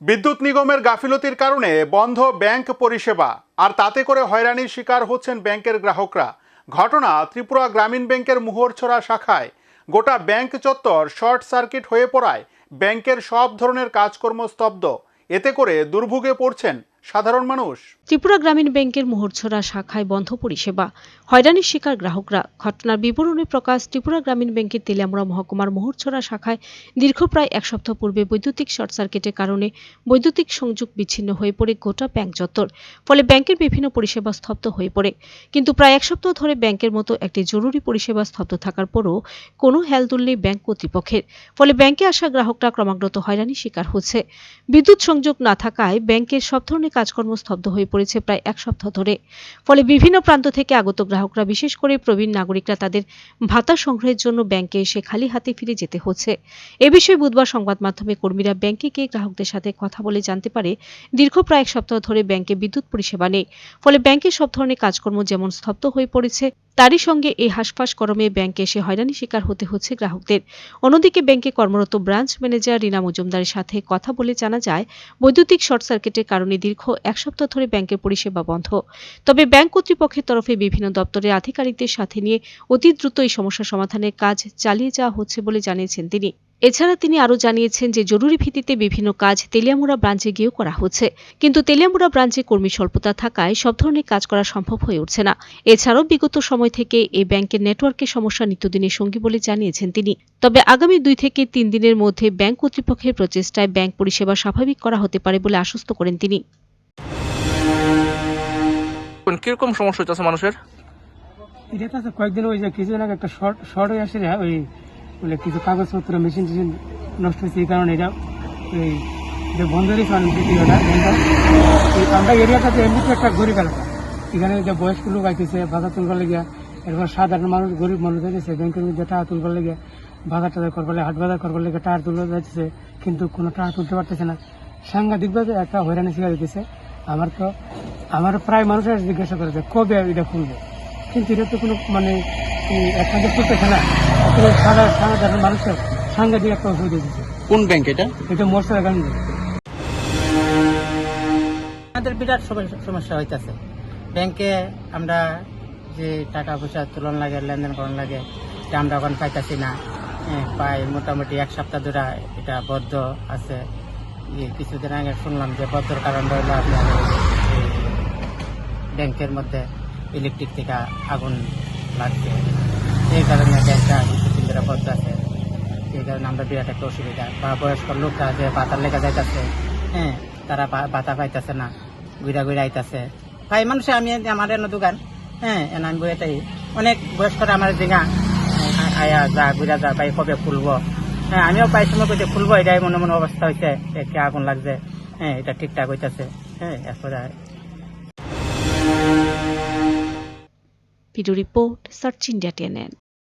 বিদ্যুৎ নিগমের গাফিলতির কারণে বন্ধ ব্যাংক পরিষেবা, আর তাতে করে হয়রানির শিকার হচ্ছেন ব্যাংকের গ্রাহকরা। ঘটনা ত্রিপুরা গ্রামীণ ব্যাংকের মুহরছড়া শাখায়। গোটা ব্যাংক চত্বর শর্ট সার্কিট হয়ে পড়ায় ব্যাংকের সব ধরনের কাজকর্ম স্তব্ধ। এতে করে দুর্ভোগে পড়ছেন সাধারণ মানুষ। ত্রিপুরা গ্রামীণ ব্যাংকের মোহরছড়া শাখায় বন্ধ পরিষেবা। হয়রানির শিকার গ্রাহকরা। ঘটনার বিবরণী প্রকাশ, ত্রিপুরা গ্রামীণ ব্যাংকের তেলিয়ামুড়া মহকুমার মোহরছড়া শাখায় দীর্ঘ প্রায় এক সপ্তাহ পূর্বে বৈদ্যুতিক শর্ট সার্কিটের কারণে বৈদ্যুতিক সংযোগ বিচ্ছিন্ন হয়ে পড়ে গোটা ব্যাংক চত্বর। ফলে ব্যাংকের বিভিন্ন পরিষেবা স্তব্ধ হয়ে পড়ে। কিন্তু প্রায় এক সপ্তাহ ধরে ব্যাংকের মতো একটি জরুরি পরিষেবা স্তব্ধ থাকার পরও কোনো হেলদোল নেই ব্যাংক কর্তৃপক্ষের। ফলে ব্যাংকে আসা গ্রাহকরা ক্রমাগত হয়রানির শিকার হচ্ছে। বিদ্যুৎ সংযোগ না থাকায় ব্যাংকের সব ধরনের কাজকর্ম স্তব্ধ হয়ে পড়েছে প্রায় এক সপ্তাহ ধরে। ফলে বিভিন্ন প্রান্ত থেকে আগত গ্রাহকরা, বিশেষ করে প্রবীণ নাগরিকরা, তাদের ভাতা সংগ্রহের জন্য ব্যাংকে এসে খালি হাতে ফিরে যেতে হচ্ছে। এ বিষয়ে বুধবার সংবাদ মাধ্যমে কর্মীরা ব্যাংকে গিয়ে গ্রাহকদের সাথে কথা বলে জানতে পারে, দীর্ঘ প্রায় এক সপ্তাহ ধরে ব্যাংকে বিদ্যুৎ পরিষেবা নেই। ফলে ব্যাংকের সব ধরনের কাজকর্ম যেমন স্তব্ধ হয়ে পড়েছে তারই সঙ্গে এই হাসফাস করমে ব্যাংকে এসে হয়রানি শিকার হতে হচ্ছে গ্রাহকদের। অন্যদিকে ব্যাংকে কর্মরত ব্রাঞ্চ ম্যানেজার রিনা মজুমদারের সাথে কথা বলে জানা যায়, বৈদ্যুতিক শর্ট সার্কিটের কারণে দীর্ঘ এক সপ্তাহ ধরে ব্যাংকের পরিষেবা বন্ধ। তবে ব্যাংক কর্তৃপক্ষের তরফে বিভিন্ন দপ্তরের আধিকারিকদের সাথে নিয়ে অতি দ্রুত এই সমস্যা সমাধানের কাজ চালিয়ে যাওয়া হচ্ছে বলে জানিয়েছেন তিনি। এছাড়া তিনি আরও জানিয়েছেন যে জরুরি ভিত্তিতে বিভিন্ন কাজ তেলিয়ামুড়া ব্রাঞ্চে গিয়েও করা হচ্ছে। কিন্তু তেলিয়ামুড়া ব্রাঞ্চে কর্মী স্বল্পতা থাকায় সব ধরনের কাজ করা সম্ভব হয়ে উঠছে না। এছাড়াও বিগত সময় থেকে এই ব্যাংকের নেটওয়ার্কের সমস্যা নিত্যদিনের সঙ্গী বলে জানিয়েছেন তিনি। তবে আগামী দুই থেকে তিন দিনের মধ্যে ব্যাংক কর্তৃপক্ষের প্রচেষ্টায় ব্যাংক পরিষেবা স্বাভাবিক করা হতে পারে বলে আশ্বস্ত করেন তিনি। কীরকম সমস্যা হচ্ছে মানুষের? এটা তো কয়েকদিন ওই যে কিছুদিন আগে একটা শর্ট শর্ট হয়ে আসছে ওই বলে কিছু কাগজপত্র মেশিন টেশিন নষ্ট হয়েছে এই কারণে এটা ওই যে বন্ধ দিয়েছে অনেক দিকে ওটা এই আমরা এরিয়াটাতে এমনিতে একটা গরিব এলাকা। এখানে যে বয়স্ক লোক আইতেছে, বাজার তুলবার লেগে এরপর সাধারণ মানুষ, গরিব মানুষ হয়েছে ব্যাংকের মধ্যে টাকা তুলবার লেগে বাজার টাজার করবার লেগে হাট বাজার করবার লেগে টাকা তুলতে যাচ্ছে কিন্তু কোনো টাকা তুলতে পারতেছে না। সাংঘাতিকভাবে একটা হয়রানি শিকার হইতেছে। আমার তো, আমার প্রায় মানুষের জিজ্ঞাসা করেছে কবে এটা খুলবো? কিন্তু এটা তো কোনো মানে একটা যে না। অথবা সারা সাধারণ মানুষের সাংঘাতিক একটা অসুবিধা দিচ্ছে কোন ব্যাংক এটা? এটা মোটর গান আমাদের বিরাট সমস্যা- সমস্যা হইতেছে। ব্যাংকে আমরা যে টাকা পয়সা তুলন লাগে লেনদেন করন লাগে এটা আমরা এখন পাইতেছি না। হ্যাঁ, পাই মোটামুটি এক সপ্তাহ ধরে এটা বদ্ধ আছে। এই কিছুদিন আগে শুনলাম যে বদ্ধর কারণ রইল আপনার ব্যাংকের মধ্যে ইলেকট্রিক থেকে আগুন লাগছে। এই কারণে কিছুদিন ধরে বদ্ধ আছে। এই কারণে আমরা বিরাট একটা অসুবিধা। বা বয়স্ক লোকরা যে পাতার লেগে যাইতেছে হ্যাঁ তারা বাতা পাইতেছে না ঘুরা ঘুরা আইতাছে। ভাই, মানুষে, আমি আমার এনে দোকান হ্যাঁ এনে আমি বইটাই অনেক বয়স্করা আমার জিঙা আয়া যা ঘুরা যা, ভাই, কবে খুলবো? হ্যাঁ আমিও পাই সময় কইতে খুলবো, এটাই মনে মনে অবস্থা হয়েছে কে আগুন লাগছে? হ্যাঁ এটা ঠিকঠাক হইতাছে। হ্যাঁ এরপরে video report search India TNN